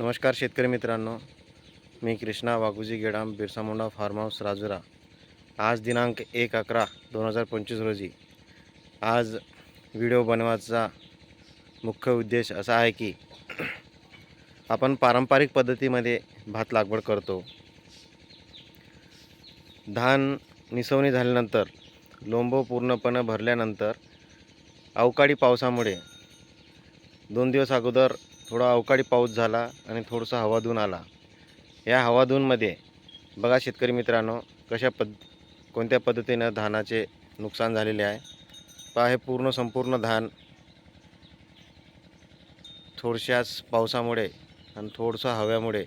नमस्कार शेतकरी मित्रांनो. मी कृष्णा वाघुजी गेडाम बिरसा मुंडा फार्म हाऊस राजुरा. आज दिनांक एक अकरा दोन हजार पंचवीस रोजी. आज व्हिडिओ बनवायचा मुख्य उद्देश असा आहे की आपण पारंपरिक पद्धतीमध्ये भात लागवड करतो. धान निसवणी झाल्यानंतर लोंबो पूर्णपणे भरल्यानंतर अवकाळी पावसामुळे दोन दिवस अगोदर थोडा अवकाळी पाऊस झाला आणि थोडंसं हवाधून आला. या हवाधूनमध्ये बघा शेतकरी मित्रांनो कशा पद कोणत्या पद्धतीनं धानाचे नुकसान झालेले आहे. पहा हे पूर्ण संपूर्ण धान थोडशाच पावसामुळे आणि थोडंसं हव्यामुळे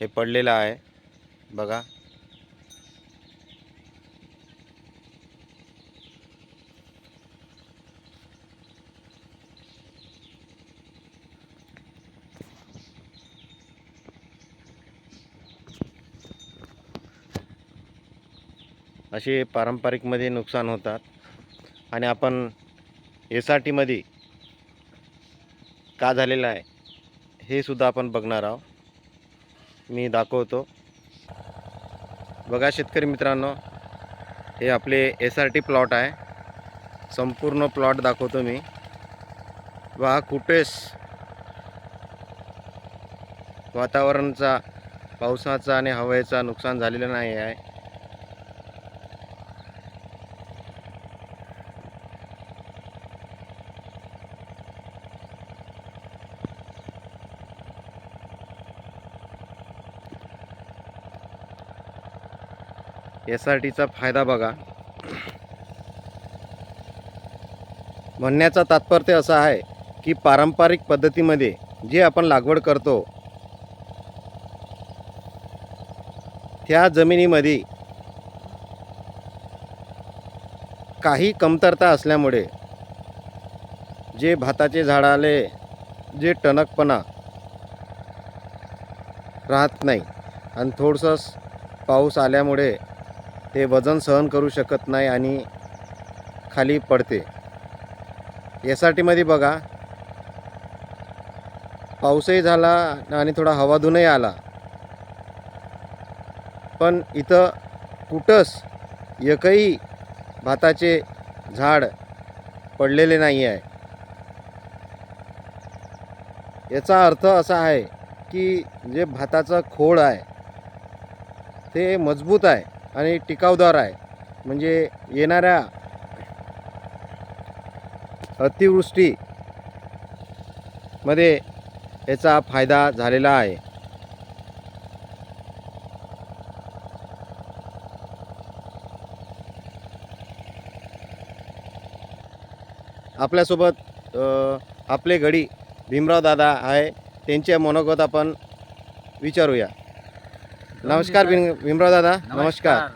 हे पडलेलं आहे. बघा. असे पारंपरिकमध्ये नुकसान होतात. आणि आपण एस आर टीमध्ये का झालेलं आहे हे सुद्धा आपण बघणार आहोत. मी दाखवतो. बघा शेतकरी मित्रांनो हे आपले एस आर टी प्लॉट आहे. संपूर्ण प्लॉट दाखवतो मी. वा कुठेच वातावरणाचा पावसाचा आणि हवेचा नुकसान झालेलं नाही आहे. एस आर टीचा फायदा बघा. म्हणण्याचा तात्पर्य असं आहे की पारंपरिक पद्धतीमध्ये जे आपण लागवड करतो त्या जमिनीमध्ये काही कमतरता असल्यामुळे जे भाताचे झाडाले जे टणकपणा राहत नाही आणि थोडंसं पाऊस आल्यामुळे ते वजन सहन करू शकत नाही आणि खाली पडते. एस आर टीमध्ये बघा पाऊसही झाला आणि थोडा हवाधूनही आला. पण इथं कुठंच एकही भाताचे झाड पडलेले नाही आहे. याचा अर्थ असा आहे की जे भाताचं खोड आहे ते मजबूत आहे. आणि टिकावदार आहे. म्हणजे येणाऱ्या अतिवृष्टीमध्ये याचा फायदा झालेला आहे. आपल्यासोबत आपले घडी भीमराव दादा आहे. त्यांच्या मनोगत आपण विचारूया. नमस्कार भीम भीमराव दादा नमस्कार.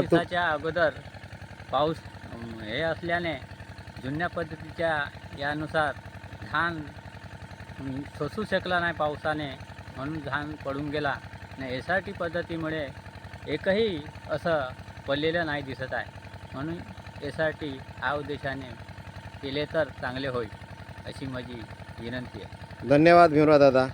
दिवसाच्या अगोदर पाऊस हे असल्याने जुन्या पद्धतीच्या यानुसार धान सोसू शकला नाही पावसाने म्हणून धान पडून गेला. आणि एस आर टी पद्धतीमुळे एकही असं पडलेलं नाही दिसत आहे. म्हणून एस आर टी हा उद्देशाने केले तर चांगले होईल अशी माझी विनंती आहे. धन्यवाद भीमराव दादा.